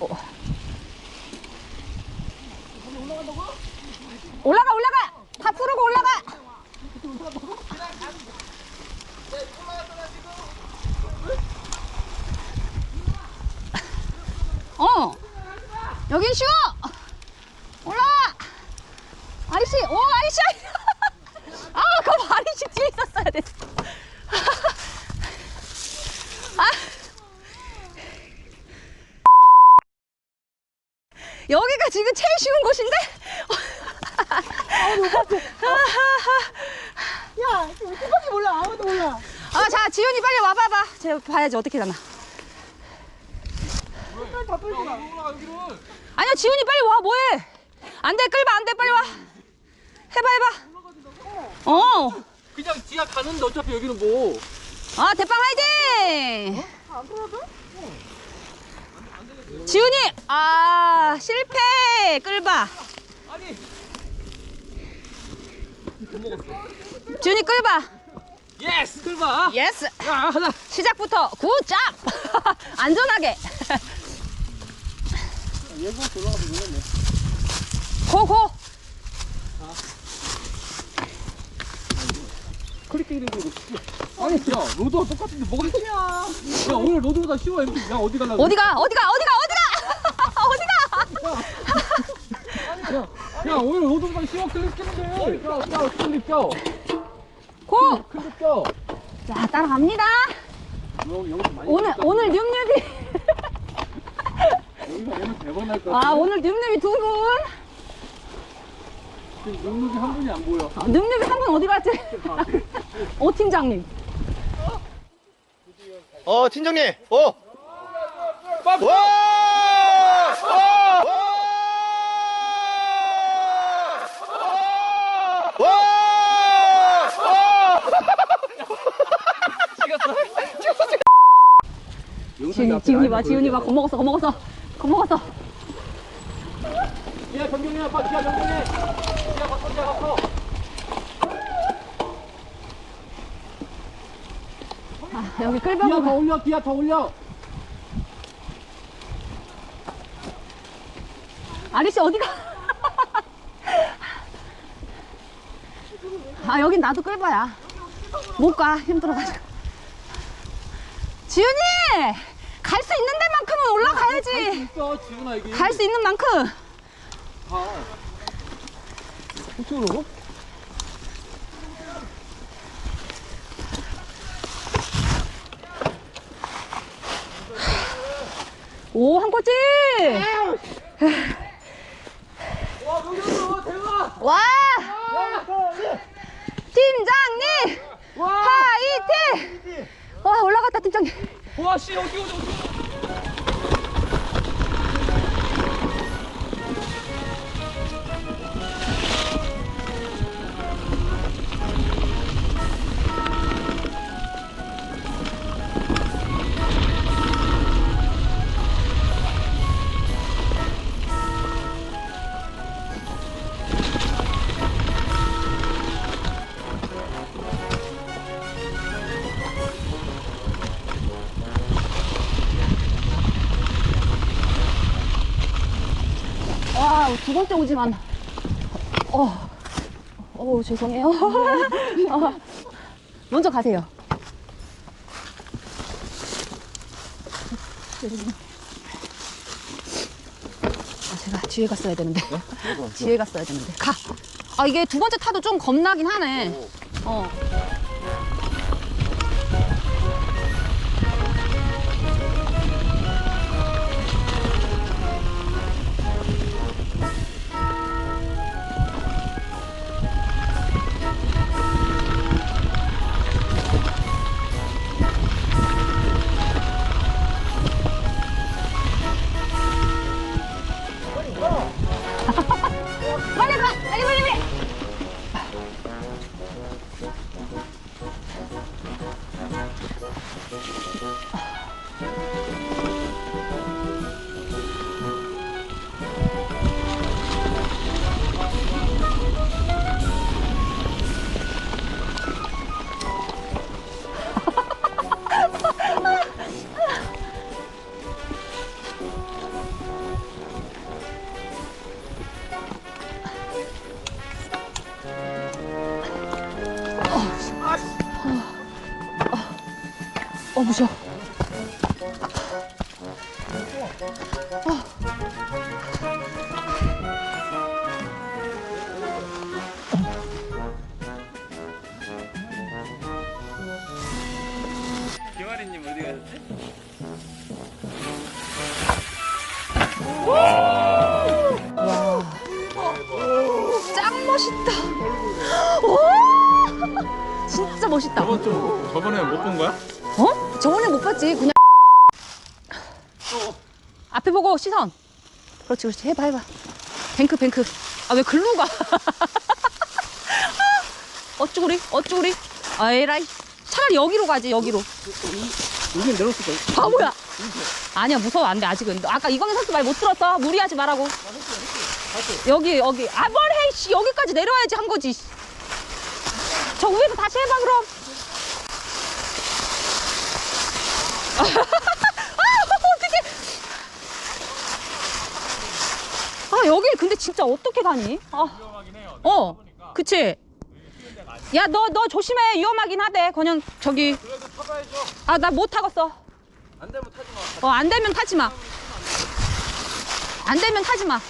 어. 올라가 올라가 다 풀고 올라가 어 여긴 쉬워 올라와 아리씨 오 아리씨 아 그럼 아리씨 뒤에 있었어야 돼 아. 여기가 지금 제일 쉬운 곳인데 야, 어떻게 몰라? 아무도 몰라. 아 자 지훈이 빨리 와봐봐 제가 봐야지 어떻게 되나 다 끌고 가. 아니야 지훈이 빨리 와 뭐해 안돼 끌봐 안돼 빨리 와 해봐 해봐 어아 그냥 지하 가는데 어차피 여기는 뭐. 대빵 화이팅 안 끌어도? 지훈이 아 실패 끌봐 아니. 지훈이 끌봐 예스! 끌봐. 예스 야, 하나. 시작부터 굿잡 안전하게 예고 돌아가서 놀랐네. 고고 클릭 되고 이거. 아니, 야, 로드와 똑같은데 뭐가 쉬야? 야, 오늘 로드보다 쉬워. MT. 야, 어디 갈라고? 어디가 어디가 어디가 어디가 어디가 야, 야, 오늘 로드보다 쉬워. 클릭 끼는데. 껴, 껴, 클릭 껴. 고! 껴. 자 따라갑니다 여기, 여기서 많이. 오늘? 오늘 뉴뉴비 여기가 오늘 대박 날것아 같아. 오늘 뉴뉴비 두 분 지금 능력이 한 분이 안 보여. 아, 뉴뉴비 한 분 어디 갔지 오 팀장님 어, 팀장님. 어. 와! 와! 와! 지훈이 지훈이 봐 지훈이 봐 겁먹었어 겁먹었어 겁먹었어 지하 변경해, 아빠. 지하 변경해. 지하 바꿔, 지하 바꿔. 아, 여기 끌방울 더 올려, 기아 더 올려. 아리씨 어디가 아 여긴 나도 끌바야 못 가 힘들어가지고 지훈이 갈 수 있는 데만큼은 올라가야지 있어, 지훈아, 이게. 갈 수 있는 만큼 가. 우측으로? 오 한 꼬치 와, 노경수, 대박! 와 팀장님 와! 화이팅 와 올라갔다 팀장님 와, 씨, 어디, 어디, 어디. 두 번째 오지만 어, 어 죄송해요. 어, 먼저 가세요. 아 제가 뒤에 갔어야 되는데. 뒤에 갔어야 되는데. 가 아 이게 두 번째 타도 좀 겁나긴 하네. 어 哈哈哈哈哈哈！不，上。 진짜 멋있다. 저번 좀 저번에 못 본 거야? 어? 저번에 못 봤지. 그냥 앞에 보고 시선. 그렇지, 그렇지. 해봐, 해봐. 뱅크, 뱅크. 아 왜 글로 가? 어쭈구리, 어쭈구리. 아 에라이. 차라리 여기로 가지, 여기로. 여기 내렸을 거야. 바보야. 아니야, 무서워. 안 돼, 아직은. 아까 이광현 선수 말 못 들었어. 무리하지 말라고. 여기, 여기. 아, 뭘 해, 씨. 여기까지 내려와야지 한 거지. 씨. 저 위에서 다시 해봐, 그럼. 아, 어떡해. 아, 여기 근데 진짜 어떻게 가니? 아. 어, 그치? 야, 너, 너 조심해. 위험하긴 하대. 그냥 저기. 아, 나 못 타겠어. 안 되면 타지 마. 어, 안 되면 타지 마. 안 되면 타지 마.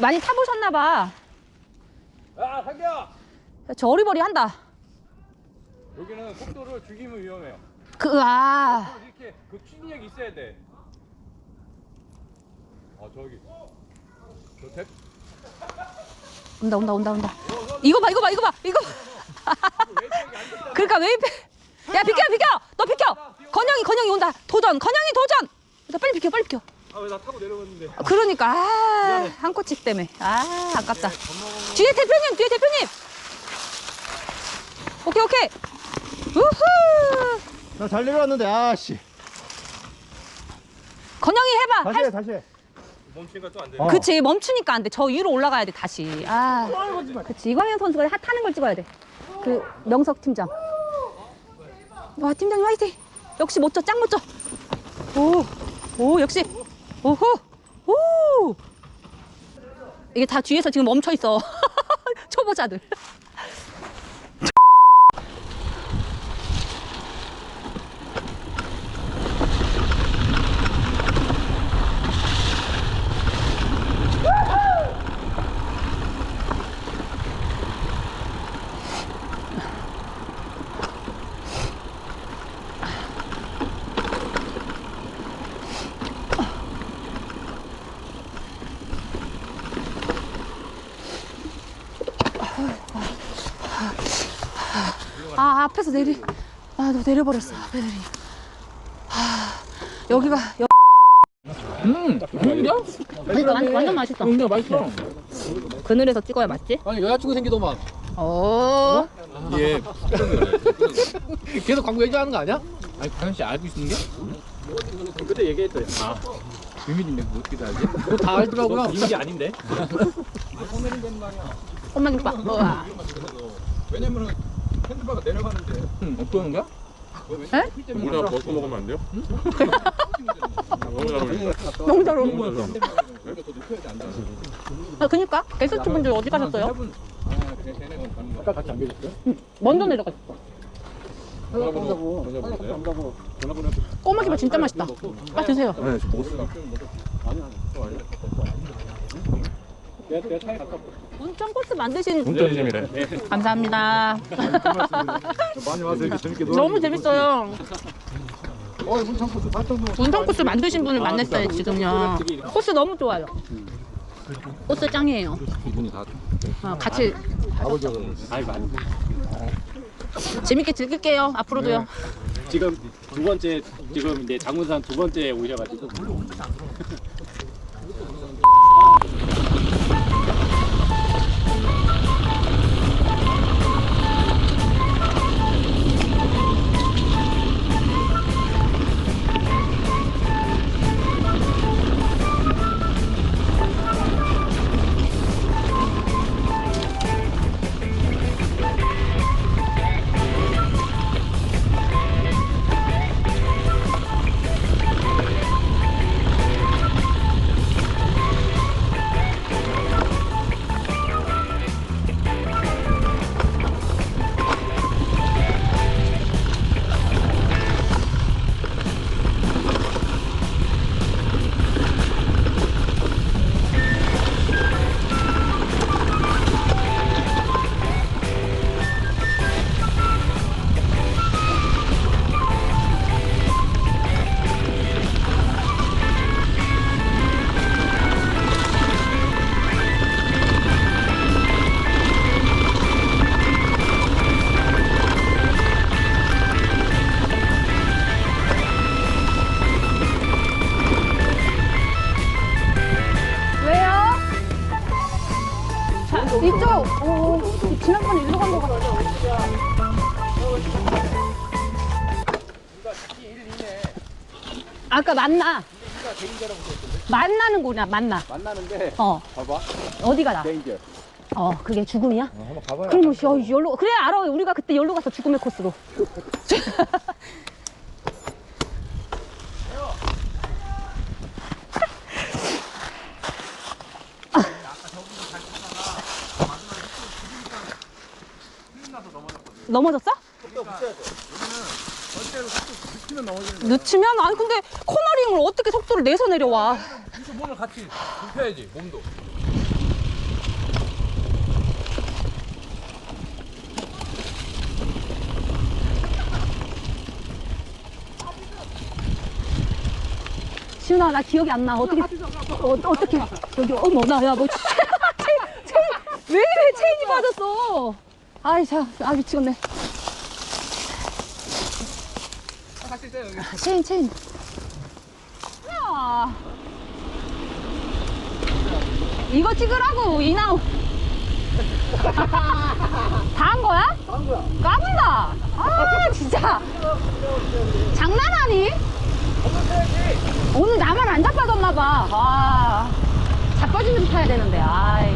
많이 타보셨나 봐. 야 자기야. 저 어리버리 한다. 여기는 속도를 죽이면 위험해요. 그, 아. 이렇게 그 추진력이 있어야 돼. 아 저기. 저 대. 온다, 온다, 온다, 온다. 이거 봐, 이거 봐, 이거 봐, 이거 봐. 그러니까 왜 이렇게. 야, 비켜, 비켜! 너 비켜! 건영이, 건영이 온다. 도전, 건영이 도전! 나 빨리 비켜, 빨리 비켜. 아 왜 나 타고 내려갔는데. 아, 그러니까, 아, 한 꼬치 때문에. 아, 아깝다. 뒤에 대표님, 뒤에 대표님! 오케이, 오케이. 우후! 나잘 내려왔는데, 아씨. 건영이 해봐. 다시 할 해, 다시 해. 멈추니까 또 안 돼. 어. 그치 멈추니까 안 돼. 저 위로 올라가야 돼 다시. 아, 그치 이광현 선수가 하- 타는 걸 찍어야 돼. 그 명석 팀장. 와 팀장님 화이팅. 역시 멋져, 짱 멋져. 오, 오 역시. 오호, 오. 이게 다 뒤에서 지금 멈춰 있어. 초보자들. 아 앞에서 내리. 아너 내려버렸어. 내리. 아 여기가 여... 음. 좋은데요? 완전, 완전 맛있다. 좋은데 맛있어. 그늘에서 찍어야 맞지? 아니 여자친구 생기더만. 오. 예. 계속 광고 얘기하는 거 아니야? 아니 강현 씨 알고 있는 게? 그때 얘기했어요. 아. 비밀인데 그거 어떻게 다 알지? 다 알더라고요. 비밀이 아닌데. 엄마 김밥. 우와. 왜냐면은 핸드바가 내려가는데. 응. 어떠는 거야? 에? 우리나라 벗고 먹으면 안 돼요? 너무 잘 어울린다. 너무 잘 어울린다. 너무 잘 어울린다. 아, 그니까 게스트 분들 어디 가셨어요? 아까 같이 안 계셨어요? 먼저. 전화번호 전화번호세요? 꼬마김밥 진짜 맛있다. 빨리 드세요. 네, 저 먹었어요. 내가 내가 차에 갔다. 온천 코스 만드신 운전이점이래. 감사합니다. 많이 와서 이렇게 재밌게 너무 재밌어요. 운천 코스 만드신 분을 만났어요 지금요. 코스 너무 좋아요. 코스 짱이에요. 이분이 다 어, 같이 아이 많이. 재밌게 즐길게요. 앞으로도요. 지금 두 번째 지금 이제 장군산 두 번째 오셔가지고 아까 만나. 만나는구나, 만나. 만나는데 어. 봐봐 어디가 나? 데인저 어, 그게 죽음이야? 어, 한번 가봐요 그럼 뭐, 여, 열로, 그래, 알아. 우리가 그때 열로 가서 죽음의 코스로. 넘어졌어? 늦추면? 아니 근데 코너링을 어떻게 속도를 내서 내려와 몸을 같이 눕혀야지 몸도. 시훈아 나 기억이 안나 어떻게 어, 어떻게 여기 어머 나야 뭐 체인 체인 왜 이래 체인이 빠졌어 아이 자 아 미치겠네 같이 있어요 여기. 아, 체인 체인 야 이거 찍으라고 이나우 다한 거야? 다한 거야 까불다 아 진짜 장난하니? 오늘 나만 안 자빠졌나 봐. 아, 자빠지면서 타야 되는데. 아이.